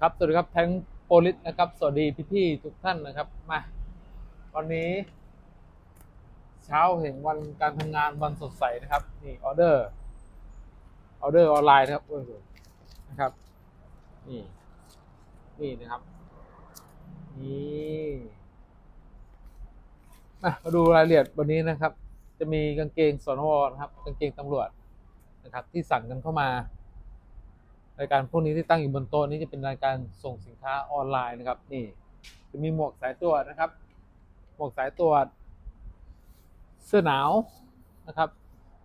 ครับสวัสดีครับแทงโปลิสนะครับ สวัสดีพี่ๆทุกท่านนะครับมาวันนี้ เช้าแห่งวันการทำงานวันสดใสนะครับนี่ออเดอร์ออเดอร์ออนไลน์นะครับโอ้โหนะครับนี่นี่นะครับนี่มาดูรายละเอียดวันนี้นะครับ จะมีกางเกงสนวนะครับกางเกงตำรวจนะครับ ที่สั่งกันเข้ามา รายการพวกนี้ที่ตั้งอยู่บนโต๊ะนี้จะเป็นรายการส่งสินค้าออนไลน์นะครับ นี่จะมีหมวกสายตรวจนะครับ หมวกสายตรวจ เสื้อหนาวนะครับ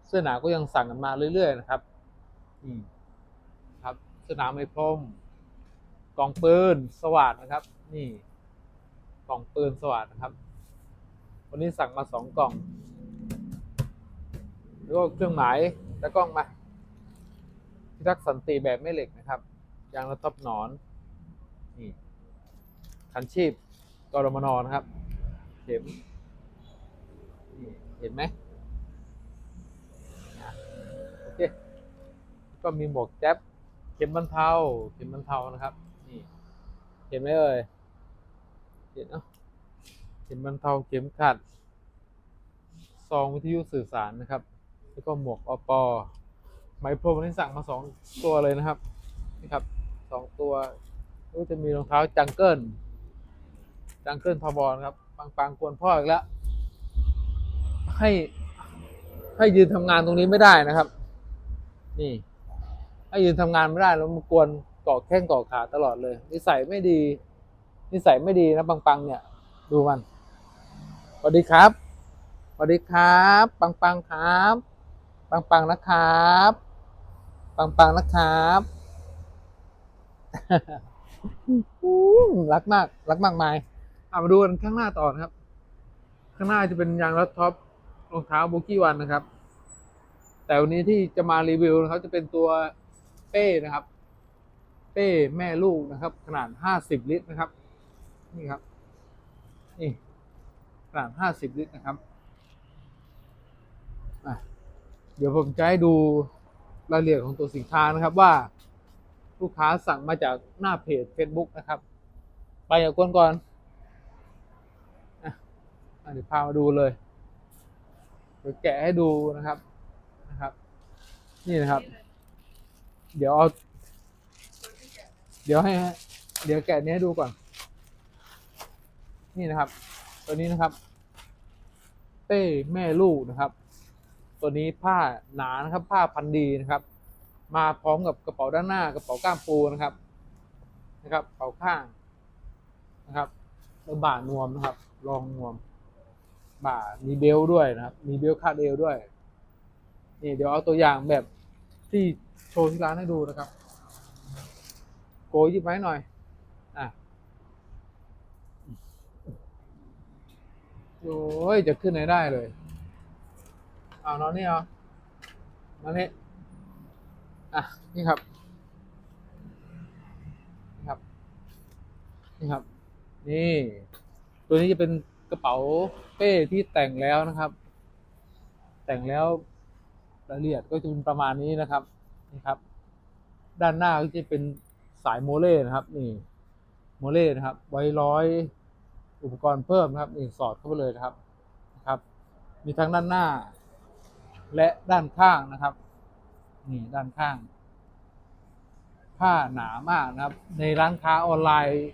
เสื้อหนาวก็ยังสั่งกันมาเรื่อยๆนะครับนี่ครับเสื้อหนาวไม่พรมกล่องปืนสวัสดนะครับ นี่ กล่องปืนสวัสดนะครับ วันนี้สั่งมาสองกล่องแล้วก็เครื่องหมายตะกล้องมา พิทักษ์สันติแบบแม่เหล็กนะครับ ยางระทับหนอน นี่คันชีพกรมนนะครับ เข็มเห็นไหมโอเค ก็มีหมวกแจ๊บเข็มบรรเทา เข็มบรรเทานะครับ นี่ เห็นไหมเอ่ย เห็นเนาะเข็มบรรเทา เข็มขัด ซองวิทยุสื่อสารนะครับ แล้วก็หมวกอปอ ไหมพรมนี่สั่งมาสองตัวเลยนะครับนี่ครับสองตัวก็จะมีรองเท้าจังเกิลจังเกิลทอบอลครับปังปังกวนพ่ออีกแล้วให้ให้ยืนทำงานตรงนี้ไม่ได้นะครับ นี่ให้ยืนทำงานไม่ได้แล้วมากวนเกาะแข้งเกาะขาตลอดเลยนิสัยไม่ดีนิสัยไม่ดีนะปังปังเนี่ย ดูมันสวัสดีครับสวัสดีครับ ปังปังครับ ปังปังนะครับ ปังปังนะครับรักมาก รักมากมายเอามาดูกันข้างหน้าต่อนะครับ ข้างหน้าจะเป็นยางรัดท็อปรองเท้าบุกี้วันนะครับ แต่วันนี้ที่จะมารีวิวนะครับ จะเป็นตัวเป้นะครับ เป้แม่ลูกนะครับ ขนาดห้าสิบลิตรนะครับ นี่ครับนี่ขนาดห้าสิบลิตรนะครับเดี๋ยวผมจะให้ดู รายละเอียดของตัวสินค้านะครับว่าลูกค้าสั่งมาจากหน้าเพจ Facebook นะครับ ไปกับกวนก่อนอะเดี๋ยวพามาดูเลยเดี๋ยวแกะให้ดูนะครับนะครับ นี่นะครับ เดี๋ยวเอาเดี๋ยวให้เดี๋ยวแกะนี้ให้ดูก่อน นี่นะครับ ตัวนี้นะครับเป้แม่ลูกนะครับ ตัวนี้ผ้าหนานะครับผ้าพันดีนะครับ มาพร้อมกับกระเป๋าด้านหน้ากระเป๋าก้ามปูนะครับนะครับกระเป๋าข้างนะครับแล้วบ่านวมนะครับรองนวม บ่ามีเบลต์ด้วยนะครับ มีเบลต์คาดเอวด้วยนี่เดี๋ยวเอาตัวอย่างแบบที่โชว์ที่ร้านให้ดูนะครับ โกยยิบไว้หน่อยอะโอ้ยจะขึ้นไหนได้เลย เอานอนนี่เอานอนนี่อะนี่ครับ นี่ครับ นี่ครับ นี่ ตัวนี้จะเป็นกระเป๋าเป้ที่แต่งแล้วนะครับ แต่งแล้วรายละเอียดก็จะเป็นประมาณนี้นะครับ นี่ครับ ด้านหน้าก็จะเป็นสายโมเล่นะครับ นี่ โมเล่นะครับ ไว้ร้อยอุปกรณ์เพิ่มนะครับนี่สอดเข้าไปเลยนะครับนะครับ มีทั้งด้านหน้า และด้านข้างนะครับ นี่ด้านข้าง ผ้าหนามากนะครับ ในร้านค้าออนไลน์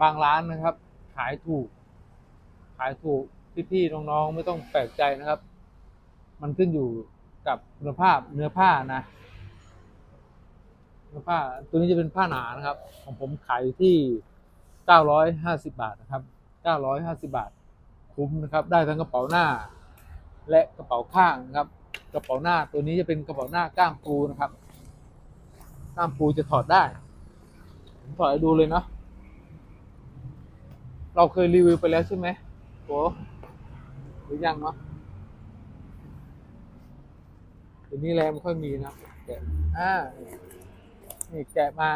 บางร้านนะครับ ขายถูก ขายถูกพี่ๆน้องๆไม่ต้องแปลกใจนะครับ มันขึ้นอยู่กับคุณภาพเนื้อผ้านะเนื้อผ้าตัวนี้จะเป็นผ้าหนานะครับ ของผมขายอยู่ที่950บาทนะครับ950บาท คุ้มนะครับ ได้ทั้งกระเป๋าหน้า และกระเป๋าข้างนะครับ กระเป๋าหน้าตัวนี้จะเป็นกระเป๋าหน้าก้ามปูนะครับ ก้ามปูจะถอดได้ผมถอดให้ดูเลยเนาะเราเคยรีวิวไปแล้วใช่ไหมโหหรือยังเนาะเดี๋ยวนี้แรงไม่ค่อยมีนะแกะอ่านี่แกะมา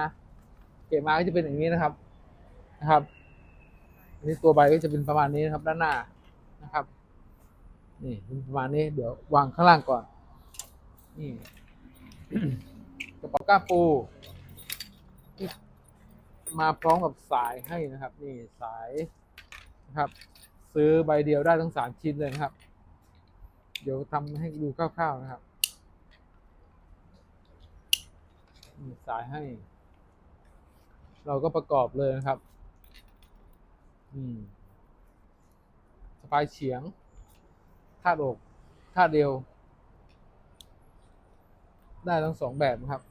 แกะมาก็จะเป็นอย่างนี้นะครับ นะครับอันนี้ตัวใบก็จะเป็นประมาณนี้นะครับ ด้านหน้านะครับ นี่ประมาณนี้เดี๋ยววางข้างล่างก่อน นี่กระเป๋าก้าปูนี่มาพร้อมกับสายให้นะครับ นี่สายนะครับ ซื้อใบเดียวได้ทั้งสามชิ้นเลยนะครับ เดี๋ยวทำให้ดูคร่าวๆนะครับมีสายให้ เราก็ประกอบเลยนะครับ อืมสปายเฉียงาดอกคาดเดียว ได้ทั้งสองแบบนะครับ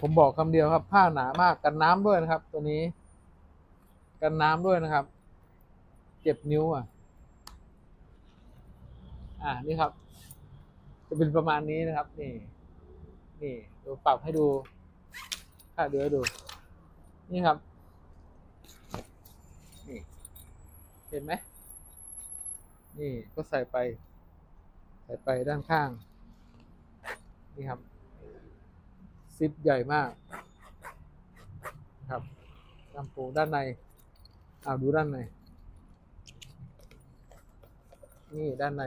ผมบอกคำเดียวครับ ผ้าหนามากกันน้ำด้วยนะครับ ตัวนี้ กันน้ำด้วยนะครับ เจ็บนิ้วอะ อ่านี่ครับ จะเป็นประมาณนี้นะครับ นี่ นี่ดูปรับให้ดูค่าเดือดู นี่ครับนี่เห็นไหมนี่ก็ใส่ไป ใส่ไปด้านข้าง นี่ครับ ซิปใหญ่มากครับลำโพงด้านในเอาดูด้านใน นี่ด้านใน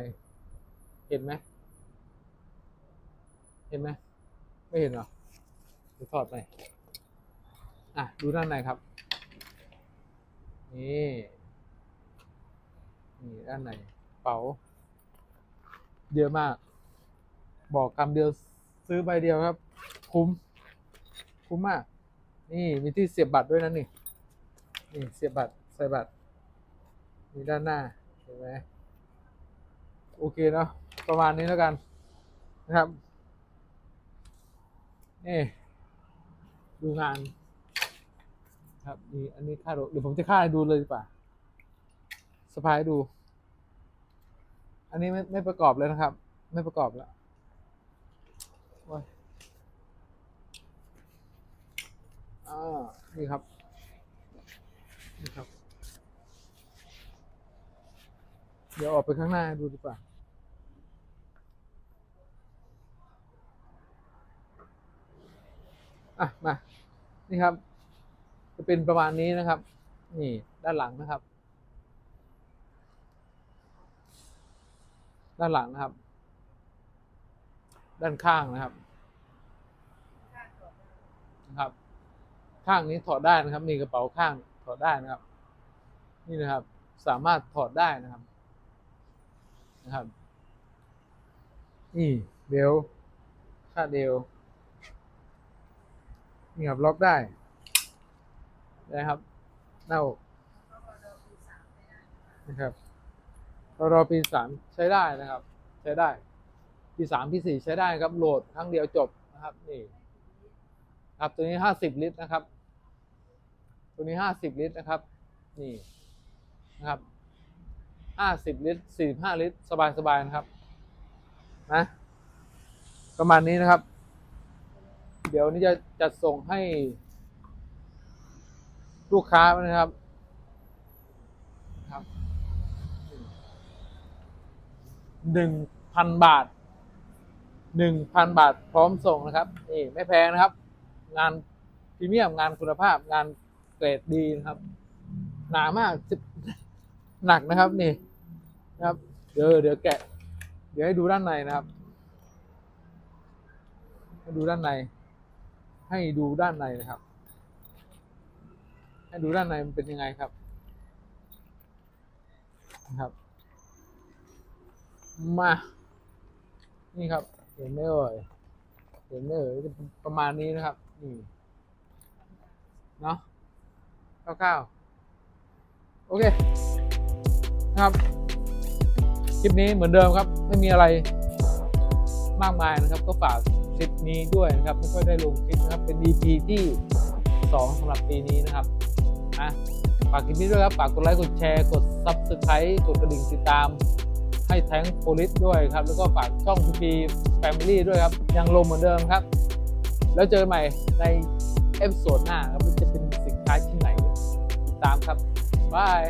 เห็นไหมเห็นไหมไม่เห็นเหรอถอดไปอ่ อะ ดูด้านในครับ นี่ นี่ด้านในเป๋า เยอะมาก บอกคำเดียวซื้อใบเดียวครับ คุ้ม คุ้มมาก นี่มีที่เสียบบัตรด้วยนะนี่ นี่เสียบบัตรใส่บัตร มีด้านหน้า เห็นไหมโอเคเนาะประมาณนี้แล้วกันนะครับ นี่ ดูงาน ครับนี่อันนี้ค่าดเดี๋ยวผมจะค่าดูเลยดีกว่าสปายดู อันนี้ไม่ไม่ประกอบเลยนะครับ ไม่ประกอบแล้วโอ้ยอ่านี่ครับนี่ครับ เดี๋ยวออกไปข้างหน้าดูดีกว่าอะมา นี่ครับ จะเป็นประมาณนี้นะครับ นี่ด้านหลังนะครับ ด้านหลังนะครับ ด้านข้างนะครับนะครับ ข้างนี้ถอดได้นะครับ มีกระเป๋าข้างถอดได้นะครับ นี่นะครับ สามารถถอดได้นะครับนะครับ นี่เบลคาดเดลนี่ครับล็อกได้ นะครับ หน้าอกนะครับรอรอปีสามใช้ได้นะครับ ใช้ได้ปีสามปีสี่ใช้ได้ครับโหลดครั้งเดียวจบนะครับนี่ครับตัวนี้ห้าสิบลิตรนะครับ ตัวนี้ห้าสิบลิตรนะครับ นี่นะครับห้าสิบลิตรสี่ห้าลิตร สบายๆนะครับนะประมาณนี้นะครับ เดี๋ยวนี้จะจัดส่งให้ ลูกค้านะครับครับหนึ่งพันบาทหนึ่งพันบาทพร้อมส่งนะครับนี่ไม่แพงนะครับ งานพรีเมียมงานคุณภาพงานเกรดดีนะครับ หนามากหนักนะครับนี่นะครับ เดี๋ยวเดี๋ยวแกะ เดี๋ยวให้ดูด้านในนะครับให้ดูด้านใน ให้ดูด้านในนะครับ ให้ดูด้านในมันเป็นยังไงครับนะครับมา นี่ครับ เห็นไหมเอ่ยเห็นไหมเอ่ยจะประมาณนี้นะครับนี่เนาะคร่าวๆโอเคนะครับคลิปนี้เหมือนเดิมครับ ไม่มีอะไรมากมายนะครับ ก็ฝากคลิปนี้ด้วยนะครับไม่ค่อยได้ลงคลิปนะครับเป็น EP ที่ 2สำหรับปีนี้นะครับะฝากคลิปนี้ด้วยครับฝากกดไลค์กดแชร์กด Subscribe กดกระดิ่งติดตาม ให้แทงโพลิสด้วยครับ แล้วก็ฝากช่องพีพีแฟมิลี่ด้วยครับ ยังลงเหมือนเดิมครับ แล้วเจอกันใหม่ในเอพิโซดหน้าครับจะเป็นสินค้าชิ้นไหนตามครับบาย